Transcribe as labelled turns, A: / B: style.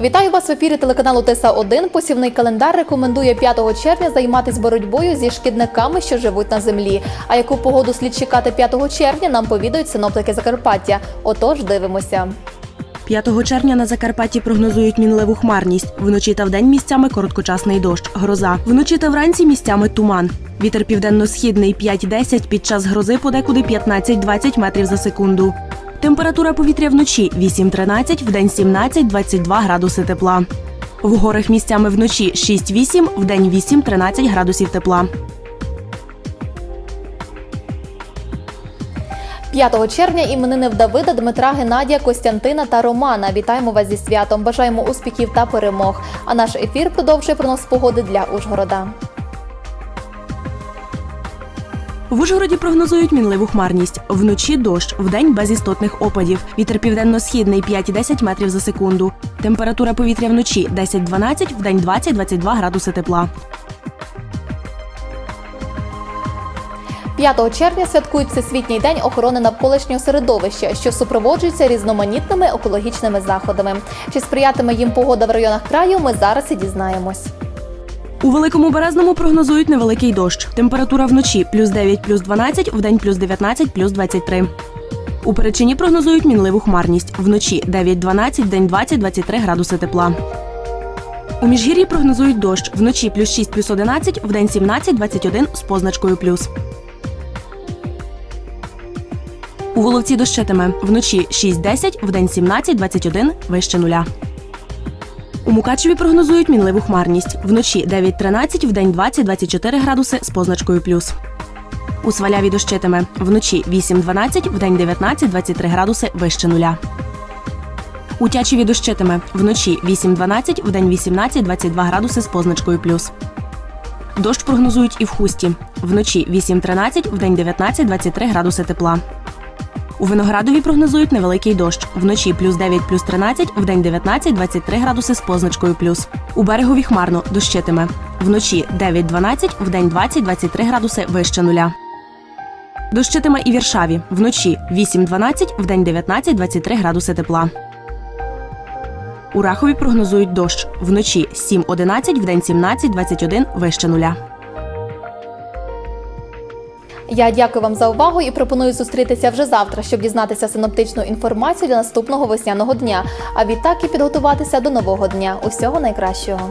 A: Вітаю вас в ефірі телеканалу Теса 1 Посівний календар рекомендує 5 червня займатися боротьбою зі шкідниками, що живуть на землі. А яку погоду слід чекати 5 червня, нам повідають синоптики Закарпаття. Отож, дивимося.
B: 5 червня на Закарпатті прогнозують мінливу хмарність. Вночі та вдень місцями короткочасний дощ, гроза. Вночі та вранці місцями туман. Вітер південно-східний 5-10, під час грози подекуди 15-20 метрів за секунду. Температура повітря вночі 8-13, вдень 17-22 градуси тепла. В горах місцями вночі 6-8, вдень 8-13 градусів тепла.
A: 5 червня іменини в Давида, Дмитра, Геннадія, Костянтина та Романа. Вітаємо вас зі святом. Бажаємо успіхів та перемог. А наш ефір продовжує прогноз погоди для Ужгорода.
B: В Ужгороді прогнозують мінливу хмарність. Вночі дощ, вдень без істотних опадів. Вітер південно-східний 5-10 метрів за секунду. Температура повітря вночі 10-12, вдень 20-22 градуси тепла.
A: 5 червня святкують Всесвітній день охорони навколишнього середовища, що супроводжується різноманітними екологічними заходами. Чи сприятиме їм погода в районах краю? Ми зараз і дізнаємось.
B: У Великому Березному прогнозують невеликий дощ. Температура вночі плюс 9, плюс 12, вдень плюс 19, плюс 23. У Перечині прогнозують мінливу хмарність. Вночі 9-12, вдень 20-23 градуси тепла. У Міжгір'ї прогнозують дощ. Вночі плюс 6, плюс 11, вдень 17-21 з позначкою плюс. У Воловці дощитиме. Вночі 6-10, вдень 17-21 вище нуля. У Мукачеві прогнозують мінливу хмарність. Вночі 9-13, вдень 20-24 градуси з позначкою плюс. У Сваляві дощитиме. Вночі 8-12, вдень 19-23 градуси вище нуля. У Тячеві дощитиме. Вночі 8-12, вдень 18-22 градуси з позначкою плюс. Дощ прогнозують і в хусті. Вночі 8-13, вдень 19-23 градуси тепла. У Виноградові прогнозують невеликий дощ. Вночі плюс 9, плюс 13, вдень 19-23 градуси з позначкою плюс. У берегові хмарно дощитиме. Вночі 9-12, вдень 20-23 градуси вище нуля. Дощитиме і Віршаві. Вночі 8-12, вдень 19-23 градуси тепла. У Рахові прогнозують дощ. Вночі 7-11, вдень 17-21 вище нуля.
A: Я дякую вам за увагу і пропоную зустрітися вже завтра, щоб дізнатися синоптичну інформацію для наступного весняного дня. А відтак і підготуватися до нового дня. Усього найкращого.